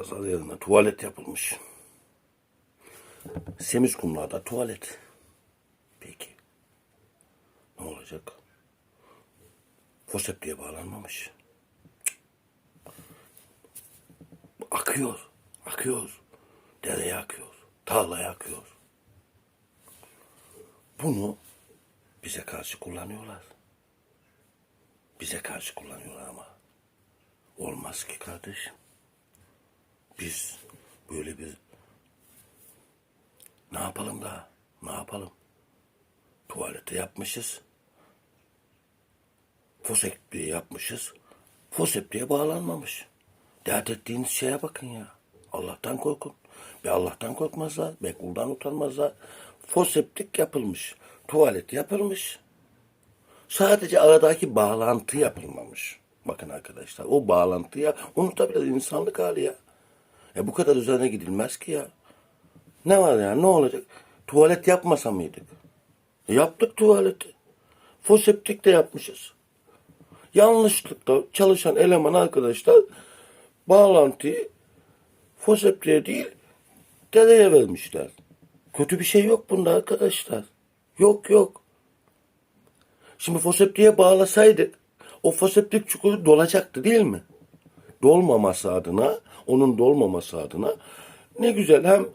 pazar yerine tuvalet yapılmış. Semiz kumlarda tuvalet. Peki. Ne olacak? Fosep diye bağlanmamış. Akıyor. Akıyor. Dereye akıyor. Tarlaya akıyor. Bunu bize karşı kullanıyorlar. Bize karşı kullanıyorlar ama. Olmaz ki kardeşim. Biz böyle bir ne yapalım daha? Ne yapalım? Tuvalete yapmışız. Fosekliği yapmışız. Fosepliğe bağlanmamış. Dert ettiğiniz şeye bakın ya. Allah'tan korkun. Be Allah'tan korkmazlar. Be kuldan utanmazlar. Foseptik yapılmış. Tuvalet yapılmış. Sadece aradaki bağlantı yapılmamış. Bakın arkadaşlar o bağlantıya unutabilir insanlık hali ya. E bu kadar üzerine gidilmez ki ya. Ne var ya ne olacak? Tuvalet yapmasa mıydık? E yaptık tuvaleti. Foseptik de yapmışız. Yanlışlıkla çalışan eleman arkadaşlar bağlantıyı foseptiğe değil dereye vermişler. Kötü bir şey yok bunda arkadaşlar. Yok yok. Şimdi foseptiğe bağlasaydık o foseptik çukuru dolacaktı değil mi? Dolmaması adına, onun dolmaması adına ne güzel hem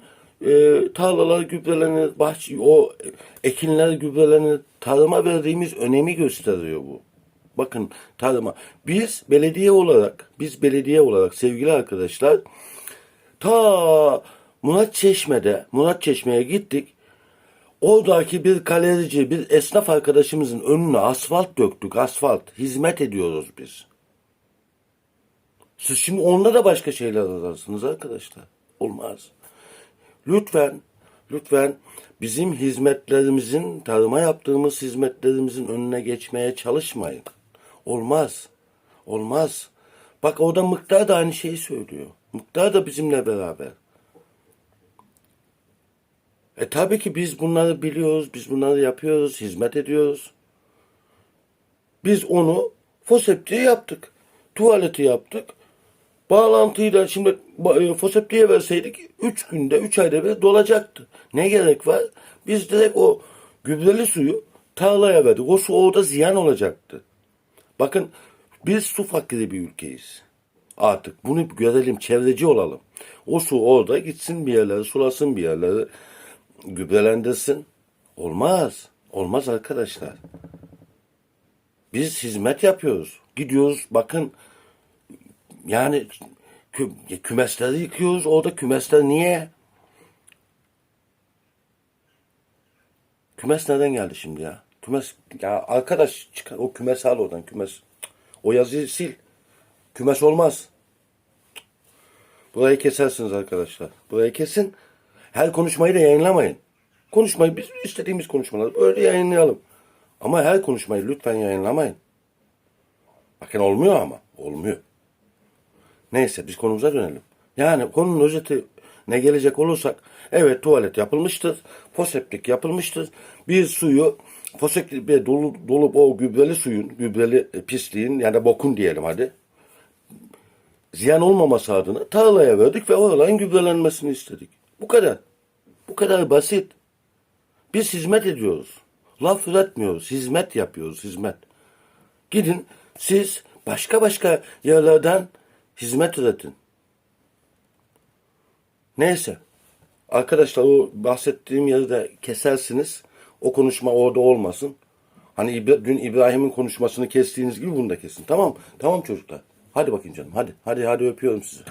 e, tarlalar gübrelenir, bahçe, o ekinler gübrelenir, tarıma verdiğimiz önemi gösteriyor bu. Bakın tarıma. Biz belediye olarak, biz belediye olarak sevgili arkadaşlar ta Murat Çeşme'de, Murat Çeşme'ye gittik. Oradaki bir galerici, bir esnaf arkadaşımızın önüne asfalt döktük, asfalt. Hizmet ediyoruz biz. Siz şimdi onda da başka şeyler ararsınız arkadaşlar. Olmaz. Lütfen, lütfen bizim hizmetlerimizin, tarıma yaptığımız hizmetlerimizin önüne geçmeye çalışmayın. Olmaz. Olmaz. Bak orada Mıktar da aynı şeyi söylüyor. Mıktar da bizimle beraber. E tabii ki biz bunları biliyoruz, biz bunları yapıyoruz, hizmet ediyoruz. Biz onu foseptiğe yaptık. Tuvaleti yaptık. Bağlantıyı da şimdi e, foseptiğe verseydik 3 günde, 3 ayda bir dolacaktı. Ne gerek var? Biz direkt o gübreli suyu tarlaya verdik. O su orada ziyan olacaktı. Bakın biz su fakiri bir ülkeyiz. Artık bunu görelim, çevreci olalım. O su orada gitsin bir yerlere, sulasın bir yerlere, gübrelendirsin. Olmaz. Olmaz arkadaşlar. Biz hizmet yapıyoruz. Gidiyoruz bakın yani kü- kümesleri yıkıyoruz. Orada kümesler niye? Kümes nereden geldi şimdi ya? Kümes ya arkadaş çıkar o kümesi al oradan kümes. O yazıyı sil. Kümes olmaz. Burayı kesersiniz arkadaşlar. Burayı kesin. Her konuşmayı da yayınlamayın. Konuşmayı biz istediğimiz konuşmaları böyle yayınlayalım. Ama her konuşmayı lütfen yayınlamayın. Bakın olmuyor ama. Olmuyor. Neyse biz konumuza dönelim. Yani konunun özeti ne gelecek olursak evet tuvalet yapılmıştır. Foseptik yapılmıştır. Bir suyu foseptikle dolu, dolup o gübreli suyun, gübreli e, pisliğin yani bokun diyelim hadi. Ziyan olmaması adına tarlaya verdik ve oraların gübrelenmesini istedik. Bu kadar. Bu kadar basit. Biz hizmet ediyoruz. Laf üretmiyoruz. Hizmet yapıyoruz. Hizmet. Gidin siz başka başka yerlerden hizmet üretin. Neyse. Arkadaşlar o bahsettiğim yeri de kesersiniz. O konuşma orada olmasın. Hani dün İbrahim'in konuşmasını kestiğiniz gibi bunu da kesin. Tamam. Tamam çocuklar. Hadi bakayım canım. Hadi. Hadi hadi öpüyorum sizi.